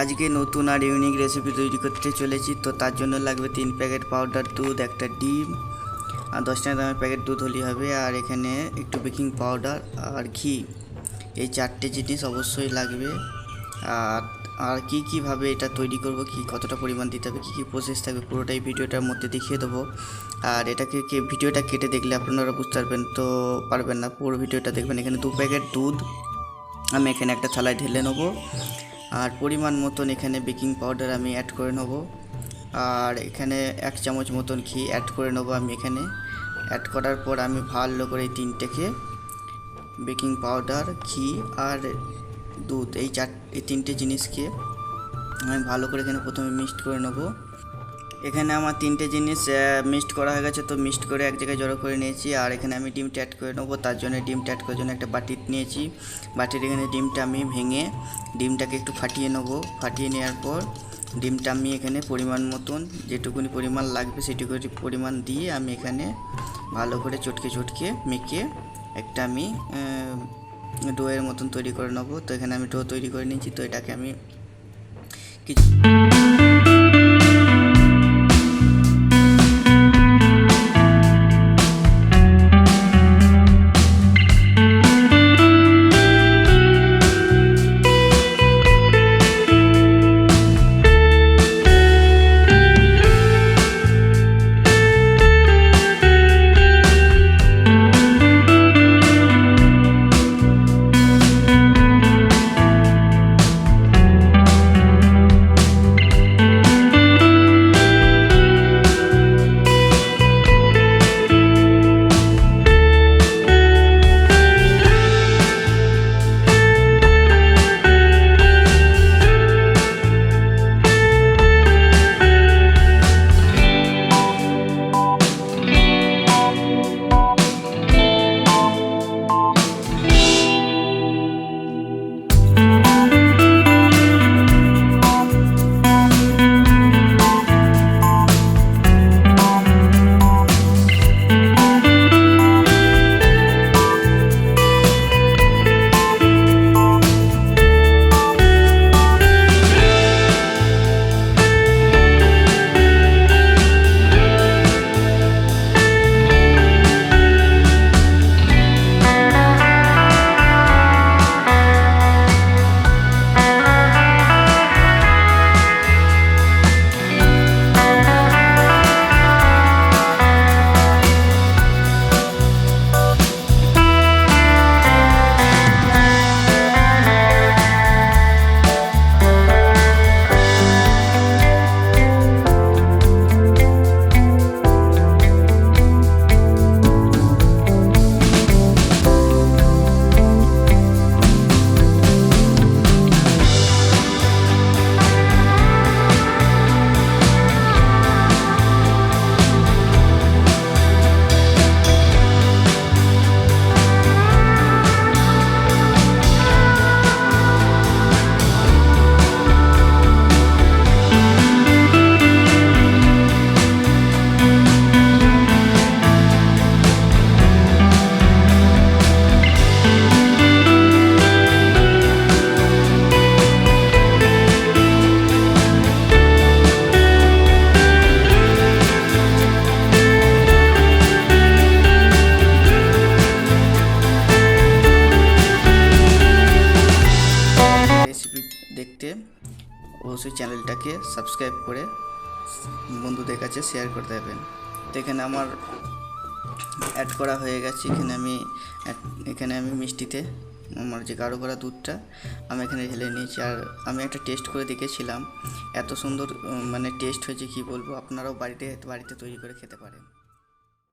আজকে নতুন আর unique recipe তৈরি করতে চলেছি, তো তার জন্য লাগবে তিন প্যাকেট পাউডার দুধ, একটা ডিম, আর দশ টাকা দামের প্যাকেট দুধ হলেই হবে, আর এখানে একটু বেকিং পাউডার আর ঘি। এই চারটে জিনিস অবশ্যই লাগবে। আর আর কী কীভাবে এটা তৈরি করব, কি কতটা পরিমাণ দিতে হবে, কী কী প্রসেস থাকবে, পুরোটাই ভিডিওটার মধ্যে দেখিয়ে দেবো। আর এটাকে কে, ভিডিওটা কেটে দেখলে আপনারা বুঝতে পারবেন, তো পারবেন না, পুরো ভিডিওটা দেখবেন। এখানে দু প্যাকেট দুধ, আমি এখানে একটা থালায় ঢেলে নেব। আর পরিমাণ মতন এখানে বেকিং পাউডার আমি অ্যাড করে নেব। আর এখানে এক চামচ মতন ঘি অ্যাড করে নেব আমি এখানে। অ্যাড করার পর আমি ভালো করে এই তিনটেকে বেকিং পাউডার, ঘি আর দুধ, এই চার, এই তিনটে জিনিসকে আমি ভালো করে এখানে প্রথমে মিক্সড করে নেব। এখানে আমার তিনটে জিনিস মিক্সড করা হয়ে গেছে, তো মিক্সড করে এক জায়গায় জড়ো করে নিয়েছি। আর এখানে আমি ডিমটা অ্যাড করে নেব, তার জন্য ডিমটা অ্যাড করার জন্য একটা বাটি নিয়েছি। বাটির এখানে ডিমটা আমি ভেঙে ডিমটাকে একটু ফাটিয়ে নেব। ফাটিয়ে নেওয়ার পর ডিমটা আমি এখানে পরিমাণ মতন, যেটুকুনি পরিমাণ লাগবে সেটুকুনি পরিমাণ দিয়ে আমি এখানে ভালো করে চটকে চটকে মেখে একটা আমি ডোয়ের মতন তৈরি করে নেব। তো এখানে আমি ডো তৈরি করে নিয়েছি, তো এটাকে আমি কিছু দেখতে অবশ্যই চ্যানেলটাকে সাবস্ক্রাইব করে বন্ধুদের কাছে শেয়ার করে দেবেন। তো এখানে আমার অ্যাড করা হয়ে গেছে। এখানে আমি এখানে আমি মিষ্টিতে আমার যে গাঢ় করা দুধটা, আমি এখানে ঢেলে নিয়েছি। আর আমি একটা টেস্ট করে দেখেছিলাম। এত সুন্দর মানে টেস্ট হয়েছে কি বলব? আপনারাও বাড়িতে বাড়িতে তৈরি করে খেতে পারেন।